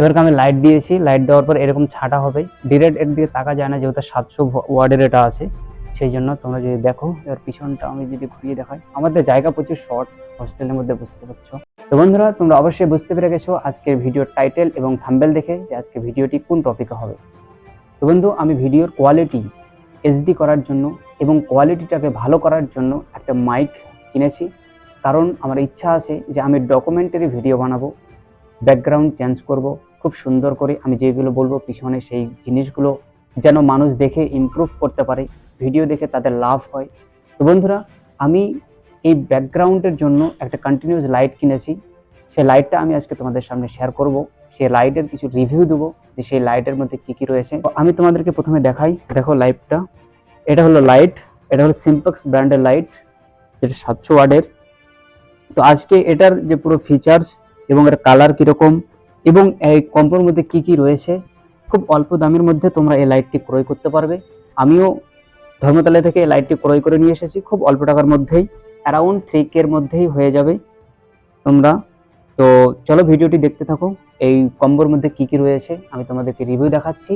এবারকে আমি লাইট দিয়েছি লাইট দেওয়ার পর এরকম ছাটা হবে। ডিরেক্ট এর দিকে তাকা যায় না, যেহেতু সাতশো ওয়ার্ডের এটা আছে। সেই জন্য তোমরা যদি দেখো, এবার পিছনটা আমি যদি ঘুরিয়ে দেখাই। আমাদের জায়গা প্রচুর শর্ট হোস্টেলের মধ্যে বুঝতে পারছ। তো বন্ধুরা, তোমরা অবশ্যই বুঝতে পেরে গেছো আজকের ভিডিওর টাইটেল এবং থাম্বেল দেখে যে আজকে ভিডিওটি কোন টপিকে হবে। তো বন্ধু, আমি ভিডিওর কোয়ালিটি এইচডি করার জন্য এবং কোয়ালিটিটাকে ভালো করার জন্য একটা মাইক কিনেছি। কারণ আমার ইচ্ছা আছে যে আমি ডকুমেন্টারি ভিডিও বানাবো ব্যাকগ্রাউন্ড চেঞ্জ করব খুব সুন্দর করে আমি যেগুলো বলব পিছনে সেই জিনিসগুলো যেন মানুষ দেখে ইমপ্রুভ করতে পারে ভিডিও দেখে তাদের লাভ হয়। তো বন্ধুরা, আমি এই ব্যাকগ্রাউন্ডের জন্য একটা কন্টিনিউস লাইট কিনেছি। সেই লাইটটা আমি আজকে তোমাদের সামনে শেয়ার করব। সেই লাইটের কিছু রিভিউ দেবো যে সেই লাইটের মধ্যে কি কি রয়েছে। আমি তোমাদেরকে প্রথমে দেখাই, দেখো লাইটটা এটা হলো লাইট এটা হলো সিম্পক্স ব্র্যান্ডের লাইট যেটা সাতশো ওয়ার্ডের তো আজকে এটার যে পুরো ফিচার্স এবং এর কালার কীরকম এবং এই কম্পোর মধ্যে কি কি রয়েছে, খুব অল্প দামের মধ্যে তোমরা এই লাইটটি ক্রয় করতে পারবে। আমিও ধর্মতলা থেকে এই লাইটটি ক্রয় করে নিয়ে এসেছি, খুব অল্প টাকার মধ্যেই অ্যারাউন্ড থ্রি কের মধ্যেই হয়ে যাবে তোমরা। তো চলো ভিডিওটি দেখতে থাকো, এই কম্বোর মধ্যে কি কি রয়েছে, আমি তোমাদেরকে রিভিউ দেখাচ্ছি।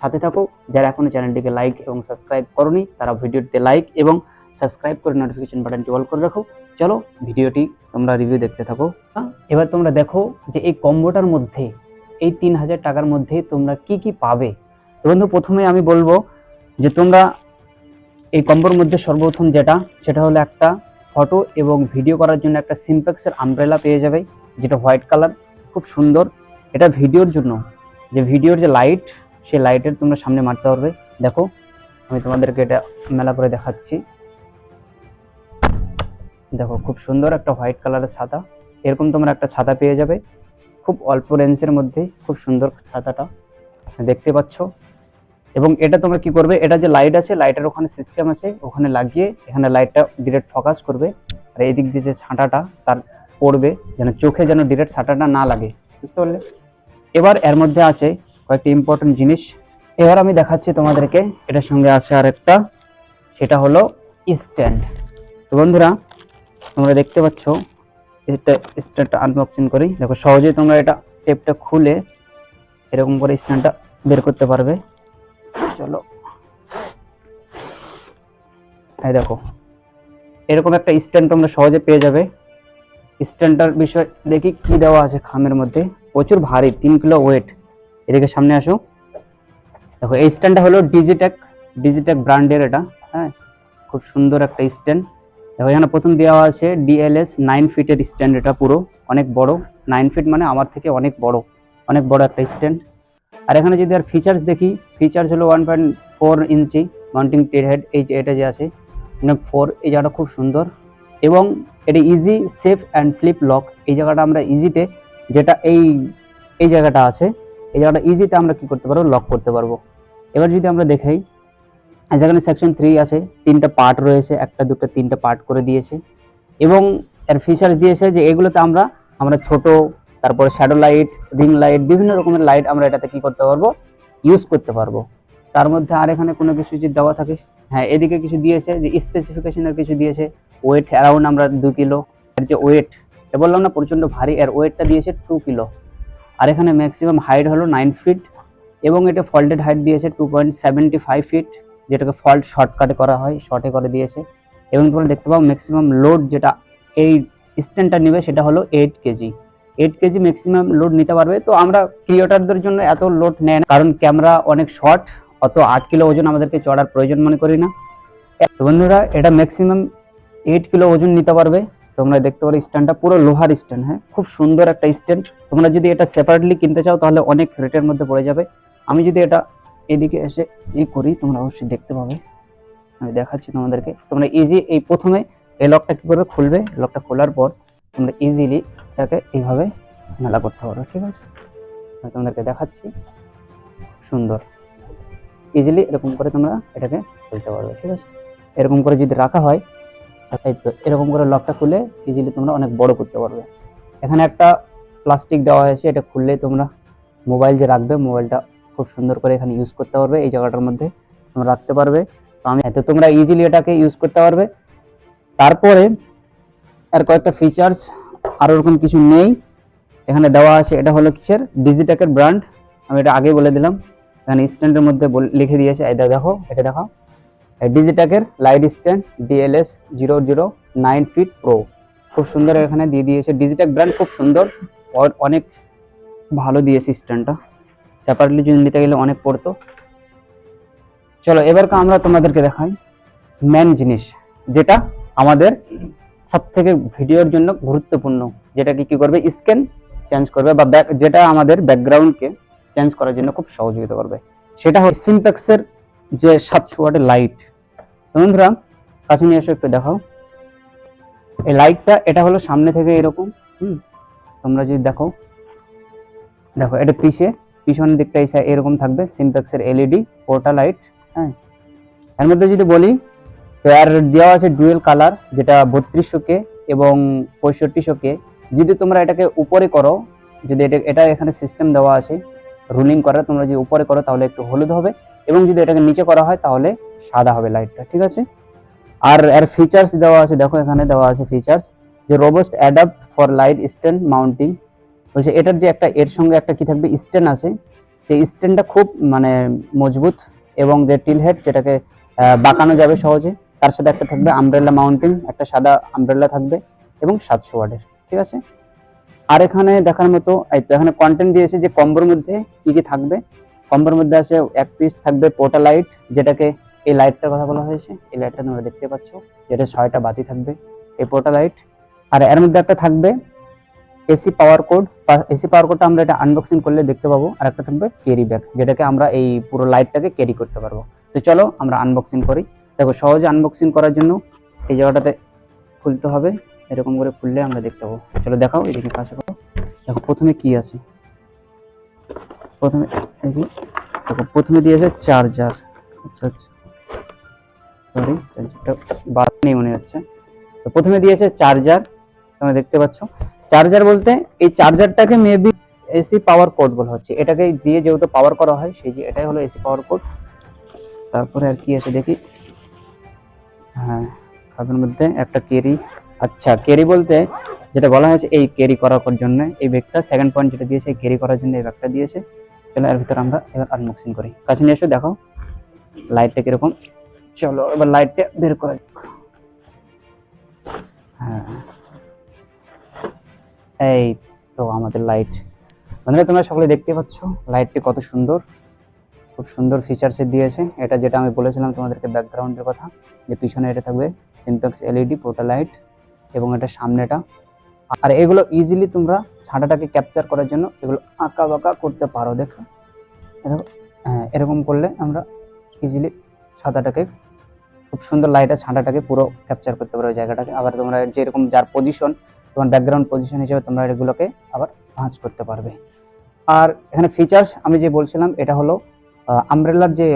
সাথে থাকো, যারা এখনও চ্যানেলটিকে লাইক এবং সাবস্ক্রাইব করনি, তারা ভিডিওটিতে লাইক এবং সাবস্ক্রাইব করে নোটিফিকেশন বাটনটি অল করে রাখো। চলো, ভিডিওটি তোমরা রিভিউ দেখতে থাকো। এবার তোমরা দেখো যে এই কম্বোটার মধ্যে, এই তিন হাজার টাকার মধ্যে তোমরা কি কি পাবে। তো বন্ধু, প্রথমে আমি বলব যে তোমরা এই কম্বোর মধ্যে সর্বপ্রথম যেটা, সেটা হলো একটা ফটো এবং ভিডিও করার জন্য একটা সিম্পেক্সের আমব্রেলা পেয়ে যাবে, যেটা হোয়াইট কালার খুব সুন্দর। এটা ভিডিওর জন্য, যে ভিডিওর যে লাইট সেই লাইটের তোমরা সামনে মারতে পারবে। দেখো, আমি তোমাদেরকে এটা মেলা করে দেখাচ্ছি। দেখো, খুব সুন্দর একটা হোয়াইট কালারের ছাতা। এরকম তোমরা একটা ছাতা পেয়ে যাবে। খুব অল্প রেঞ্জের মধ্যে খুব সুন্দর ছাতাটা দেখতে পাচ্ছ। এবং এটা তোমরা কি করবে, এটা যে লাইট আছে লাইটের ওখানে সিস্টেম আছে, ওখানে লাগিয়ে এখানে লাইটটা ডিরেক্ট ফোকাস করবে। আর এই দিক দিয়ে যে ছাঁটাটা, তার পড়বে, যেন চোখে যেন ডিরেক্ট ছাঁটাটা না লাগে। বুঝতে পারলে? এবার এর মধ্যে আছে কয়েকটি ইম্পর্টেন্ট জিনিস। এবার আমি দেখাচ্ছি তোমাদেরকে, এটার সঙ্গে আছে আর একটা সেটা হলো স্ট্যান্ড তো বন্ধুরা তোমরা দেখতে পাচ্ছ, এটা স্ট্যান্ডটা আনবক্সিং করি। দেখো, সহজেই তোমরা এটা টেপটা খুলে এরকম করে স্ট্যান্ডটা বের করতে পারবে। চলো। এই দেখো, এরকম একটা স্ট্যান্ড তোমরা সহজে পেয়ে যাবে। স্ট্যান্ডটার বিষয় দেখি কি দেওয়া আছে খামের মধ্যে। প্রচুর ভারী, তিন কিলো ওয়েট এদিকে সামনে আসো। দেখো, এই স্ট্যান্ডটা হলো ডিজিটেক ডিজিটেক ব্র্যান্ডের এটা হ্যাঁ? খুব সুন্দর একটা স্ট্যান্ড। দেখো, এখানে প্রথম দেওয়া আছে ডিএলএস নাইন ফিটের স্ট্যান্ড এটা পুরো অনেক বড়। নাইন ফিট মানে আমার থেকে অনেক বড় অনেক বড় একটা স্ট্যান্ড আর এখানে যদি আর ফিচার্স দেখি ফিচার্স হলো one point four inch mounting টের হেড এই এটা যে আছে ফোর এই জায়গাটা খুব সুন্দর। এবং এটা easy safe and flip lock এই জায়গাটা আমরা ইজিতে যেটা এই এই জায়গাটা আছে, এই জায়গাটা ইজিতে আমরা কি করতে পারব? লক করতে পারব। এবার যদি আমরা দেখাই যেখানে সেকশন থ্রি আছে, তিনটা পার্ট রয়েছে, একটা, দুটো, তিনটা পার্ট করে দিয়েছে। এবং এর ফিচার্স দিয়েছে যে এগুলোতে আমরা আমরা ছোট, তারপরে শ্যাডো লাইট রিং লাইট বিভিন্ন রকমের লাইট আমরা এটাতে কি করতে পারব? ইউজ করতে পারব। তার মধ্যে আর এখানে কোনো কিছু যদি দেওয়া থাকে হ্যাঁ এদিকে কিছু দিয়েছে যে স্পেসিফিকেশনের কিছু দিয়েছে ওয়েট অ্যারাউন্ড আমরা দু কিলো এর যে ওয়েট এ বললাম না প্রচণ্ড ভারী, এর ওয়েটটা দিয়েছে টু কিলো আর এখানে ম্যাক্সিমাম হাইট হলো নাইন ফিট এবং এটা ফল্টেড হাইট দিয়েছে two point seventy five feet যেটাকে ফল্ট শর্টকাটে করা হয় শর্টে করে দিয়েছে। এবং তোমরা দেখতে পাও ম্যাক্সিমাম লোড যেটা এই স্ট্যান্ডটা নেবে সেটা হলো eight KG eight KG maximum load নিতে পারবে। তো আমরা ক্রিয়েটারদের জন্য এত লোড নেয় না, কারণ ক্যামেরা অনেক শর্ট অত আট কিলো ওজন আমাদেরকে চড়ার প্রয়োজন মনে করি না। তো বন্ধুরা, এটা ম্যাক্সিমাম এইট কিলো ওজন নিতে পারবে। তোমরা দেখতে পারো স্ট্যান্ডটা পুরো লোহার স্ট্যান্ড হ্যাঁ? খুব সুন্দর একটা স্ট্যান্ড তোমরা যদি এটা সেপারেটলি কিনতে চাও, তাহলে অনেক রেটের মধ্যে পড়ে যাবে। আমি যদি এটা এদিকে এসে ই করি, তোমরা অবশ্যই দেখতে পাবে। আমি দেখাচ্ছি তোমাদেরকে। তোমরা ইজি এই প্রথমে এই লকটা কি করবে? খুলবে। লকটা খোলার পর তোমরা ইজিলি এটাকে এইভাবে মেলা করতে পারো, ঠিক আছে? আমি তোমাদেরকে দেখাচ্ছি। সুন্দর। ইজিলি এরকম করে তোমরা এটাকে খুলতে পারবে, ঠিক আছে? এরকম করে যদি রাখা হয় এই তো এরকম করে লকটা খুলে ইজিলি তোমরা অনেক বড় করতে পারবে। এখানে একটা প্লাস্টিক দেওয়া হয়েছে, এটা খুললে তোমরা মোবাইল যে রাখবে মোবাইলটা খুব সুন্দর করে এখানে ইউজ করতে পারবে, এই জায়গাটার মধ্যে তোমরা রাখতে পারবে। তো আমি তো তোমরা ইজিলি এটাকে ইউজ করতে পারবে। তারপরে আর কয়েকটা ফিচার্স আর ওরকম কিছু নেই। এখানে দেওয়া আছে, এটা হলো কিসের? ডিজিটেকের ব্র্যান্ড আমি এটা আগে বলে দিলাম। এখানে স্ট্যান্ডের মধ্যে লিখে দিয়েছে এটা দেখো এটা দেখো ডিজিটেকের light stand DLS zero zero nine feet pro খুব সুন্দর এখানে দিয়ে দিয়েছে। ডিজিটেক ব্র্যান্ড খুব সুন্দর। অনেক ভালো দিয়েছে স্ট্যান্ডটা সেপারেটলি যদি নিতে গেলে অনেক পড়তো। চলো এবার আমরা তোমাদেরকে দেখাই মেন জিনিস, যেটা আমাদের সব থেকে ভিডিওর জন্য গুরুত্বপূর্ণ। যেটাকে কি করবে? স্ক্যান চেঞ্জ করবে বা যেটা আমাদের ব্যাকগ্রাউন্ডকে চেঞ্জ করার জন্য খুব সহযোগিতা করবে। সেটা হচ্ছে সিম্প্যাক্সের যে সাতশো ওয়াটের লাইট বন্ধুরা, কাছে নিয়ে এসে, একটু দেখাও। এই লাইটটা এটা হলো সামনে থেকে এরকম, হুম? তোমরা যদি দেখো দেখো, এটা পিছে। পিছনের দিকটা এরকম থাকবে সিম্প্যাক্সের এলইডি পোর্টা লাইট হ্যাঁ। এর মধ্যে যদি বলি তো আর দেওয়া আছে ডুয়েল কালার যেটা বত্রিশশো কে এবং পঁয়ষট্টিশো কে যদি তোমরা এটাকে উপরে করো, যদি এটা এটা এখানে সিস্টেম দেওয়া আছে রুলিং করার তোমরা যদি উপরে করো, তাহলে একটু হলুদ হবে। এবং যদি এটাকে নিচে করা হয়, তাহলে সাদা হবে লাইটটা ঠিক আছে? আর এর ফিচার্স দেওয়া আছে, দেখো এখানে দেওয়া আছে ফিচার্স যে robust adapt for light stand mounting বলছে, এটার যে একটা, এর সঙ্গে একটা কি থাকবে? স্ট্যান্ড আছে। সেই স্ট্যান্ডটা খুব মানে মজবুত এবং যে টিল হেড যেটাকে বাঁকানো যাবে সহজে, তার সাথে একটা থাকবে আমব্রেলা মাউন্টিং একটা সাদা আমব্রেলা থাকবে এবং সাতশো ওয়ার্ডের ঠিক আছে? আর এখানে দেখার মতো এখানে কন্টেন্ট দিয়েছে যে কম্বোর মধ্যে কি কি থাকবে। কম্বোর মধ্যে আছে এক পিস থাকবে পোর্টা লাইট যেটাকে এই লাইটটার কথা বলা হয়েছে। এই লাইটটা তোমরা দেখতে পাচ্ছ, যেটা ছয়টা বাতি থাকবে, এই পোর্টা লাইট আর এর মধ্যে একটা থাকবে AC power cord AC power কোডটা আমরা এটা আনবক্সিং করলে দেখতে পাবো আর একটা থাকবে ক্যারি ব্যাগ যেটাকে আমরা এই পুরো লাইটটাকে ক্যারি করতে পারব। তো চলো আমরা আনবক্সিং করি। দেখো, সহজে আনবক্সিং করার জন্য এই জায়গাটাতে খুলতে হবে, এরকম করে খুললে আমরা দেখতে পাবো। চলো দেখাও এদিকে কাছে করো দেখো, প্রথমে কি আছে? প্রথমে দেখি, দেখো, প্রথমে দিয়েছে চার্জার আচ্ছা আচ্ছা। সরি চার্জারটা বাদ নেই মনে হচ্ছে। তো প্রথমে দিয়েছে চার্জার তোমরা দেখতে পাচ্ছ। চার্জার বলতে এই চার্জারটাকে মেবি এসি পাওয়ার কোড বলা হচ্ছে। এটাকে দিয়ে যেহেতু পাওয়ার করা হয়, সেই যে এটাই হলো এসি পাওয়ার কোড তারপরে আর কি আছে দেখি? হ্যাঁ খাবের মধ্যে একটা কেরি আচ্ছা কেরি বলতে যেটা বলা হয়েছে, এই ক্যারি করার জন্য, এই ব্যাগটা সেকেন্ড পয়েন্ট যেটা দিয়েছে ক্যারি করার জন্য এই ব্যাগটা দিয়েছে। চলো এর ভিতরে আমরা এবার আনবক্সিং করি। কাছে নিয়ে এসো, দেখো। লাইটটা কীরকম? চলো, এবার লাইটটা বের করা। হ্যাঁ। এই তো আমাদের লাইট বন্ধুরা, তোমরা সকলে দেখতে পাচ্ছ লাইটটি কত সুন্দর। খুব সুন্দর ফিচার্সে দিয়েছে। এটা যেটা আমি বলেছিলাম তোমাদেরকে ব্যাকগ্রাউন্ডের কথা, যে পিছনে এটা থাকবে সিম্প্যাক্স এলইডি পোর্টা লাইট এবং এটা সামনেটা। আর এগুলো ইজিলি তোমরা ছাটাটাকে ক্যাপচার করার জন্য এগুলো আঁকা বাঁকা করতে পারো, দেখো। হ্যাঁ এরকম করলে আমরা ইজিলি ছাতাটাকে খুব সুন্দর লাইটের ছাঁটাটাকে পুরো ক্যাপচার করতে পারো জায়গাটাকে। আবার তোমরা যেরকম যার পজিশন তোমার ব্যাকগ্রাউন্ড পজিশন হিসেবে তোমরা এগুলোকে আবার ভাঁজ করতে পারবে। আর এখানে ফিচার্স আমি যে বলছিলাম, এটা হলো আমব্রেলার যে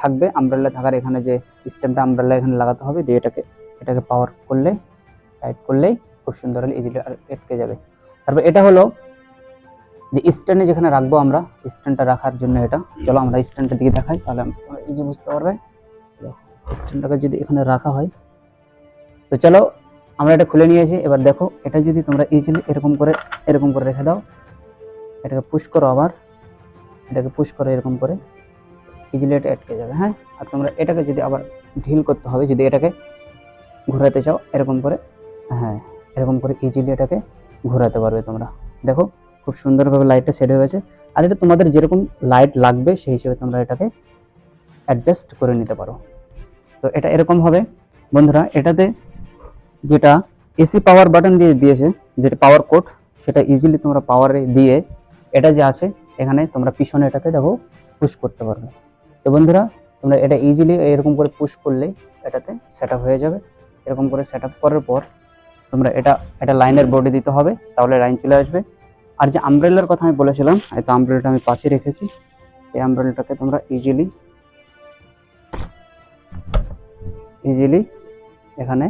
থাকবে আমব্রেলা থাকার এখানে যে স্টেমটা আমব্রেলা এখানে লাগাতে হবে, দিয়ে এটাকে এটাকে পাওয়ার করলে টাইট করলেই খুব সুন্দর হলে ইজিলি আটকে যাবে। তারপর এটা হলো, যে স্ট্যান্ডে যেখানে রাখব আমরা স্ট্যান্ডটা রাখার জন্য এটা, চলো আমরা স্ট্যান্ডের দিকে দেখাই, তাহলে ইজি বুঝতে পারবে। স্ট্যান্ডটাকে যদি এখানে রাখা হয়, তো চলো আমরা এটা খুলে নিয়েছি। এবার দেখো, এটা যদি তোমরা ইজিলি এরকম করে এরকম করে রেখে দাও। এটাকে পুশ করো আবার। এটাকে পুশ করো এরকম করে। ইজিলি এটা আটকে যাবে হ্যাঁ? আর তোমরা এটাকে যদি আবার ঢিল করতে হবে, যদি এটাকে ঘোরাতে চাও, এরকম করে হ্যাঁ এরকম করে ইজিলি এটাকে ঘোরাতে পারবে তোমরা। দেখো, খুব সুন্দরভাবে লাইটটা সেট হয়ে গেছে। আর এটা তোমাদের যেরকম লাইট লাগবে, সেই হিসেবে তোমরা এটাকে অ্যাডজাস্ট করে নিতে পারো। তো এটা এরকম হবে। বন্ধুরা, এটাতে যেটা এসি পাওয়ার বাটন দিয়ে দিয়েছে, যেটা পাওয়ার কোড সেটা ইজিলি তোমরা পাওয়ারে দিয়ে এটা যে আছে, এখানে তোমরা পিছনে এটাকে দেখো পুশ করতে পারবে। তো বন্ধুরা, তোমরা এটা ইজিলি এরকম করে পুশ করলেই এটাতে সেট হয়ে যাবে। এরকম করে সেট করার পর তোমরা এটা এটা লাইনের বোর্ডে দিতে হবে, তাহলে লাইন চলে আসবে। আর যে আমব্রেলার কথা আমি বলেছিলাম তো আমব্রেলাটা আমি পাশে রেখেছি, এই আমব্রেলাটাকে তোমরা ইজিলি ইজিলি এখানে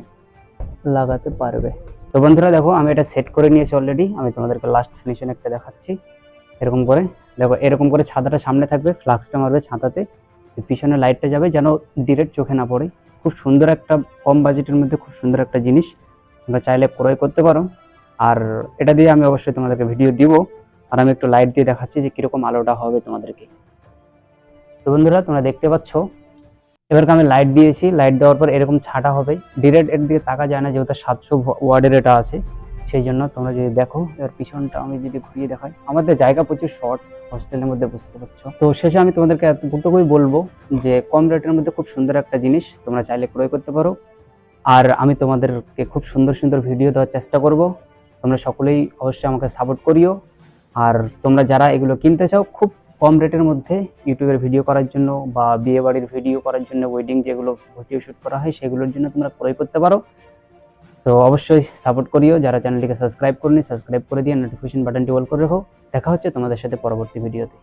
লাগাতে পারবে। তো বন্ধুরা দেখো, আমি এটা সেট করে নিয়েছি অলরেডি আমি তোমাদেরকে লাস্ট ফিনিশন একটা দেখাচ্ছি। এরকম করে। দেখো, এরকম করে ছাতাটা সামনে থাকবে ফ্লাক্সটা মারবে ছাতাতে। পিছনে লাইটটা যাবে যেন ডিরেক্ট চোখে না পড়ে। খুব সুন্দর একটা, কম বাজেটের মধ্যে খুব সুন্দর একটা জিনিস। তোমরা চাইলে ক্রয় করতে পারো। আর এটা দিয়ে আমি অবশ্যই তোমাদেরকে ভিডিও দিব। আর আমি একটু লাইট দিয়ে দেখাচ্ছি যে কীরকম আলোটা হবে তোমাদেরকে। তো বন্ধুরা, তোমরা দেখতে পাচ্ছ এবারকে আমি লাইট দিয়েছি লাইট দেওয়ার পর এরকম ছাটা হবে ডিরেক্ট এর দিকে তাকা যায় না, যেহেতু সাতশো ওয়ার্ডের এটা আছে। সেই জন্য তোমরা যদি দেখো, এবার পিছনটা আমি যদি ঘুরিয়ে দেখাই। আমাদের জায়গা প্রচুর শর্ট হস্টেলের মধ্যে বুঝতে পারছ। তো শেষে আমি তোমাদেরকে এতটুকুই বলব যে, কম রেটের মধ্যে খুব সুন্দর একটা জিনিস তোমরা চাইলে ক্রয় করতে পারো। আর আমি তোমাদেরকে খুব সুন্দর সুন্দর ভিডিও দেওয়ার চেষ্টা করব। তোমরা সকলেই অবশ্যই আমাকে সাপোর্ট করিও। আর তোমরা যারা এগুলো কিনতে চাও, খুব কম রেটের মধ্যে ইউটিউবের ভিডিও করার জন্য বা বিয়েবাড়ির ভিডিও করার জন্য ওয়েডিং যেগুলো ভিডিও শ্যুট করা হয়, সেগুলোর জন্য তোমরা ক্রয় করতে পারো। তো অবশ্যই সাপোর্ট করিও। যারা চ্যানেলটিকে সাবস্ক্রাইব করনি সাবস্ক্রাইব করে দিয়ে নোটিফিকেশন বাটনটি অল করে রাখো। দেখা হচ্ছে তোমাদের সাথে পরবর্তী ভিডিওতে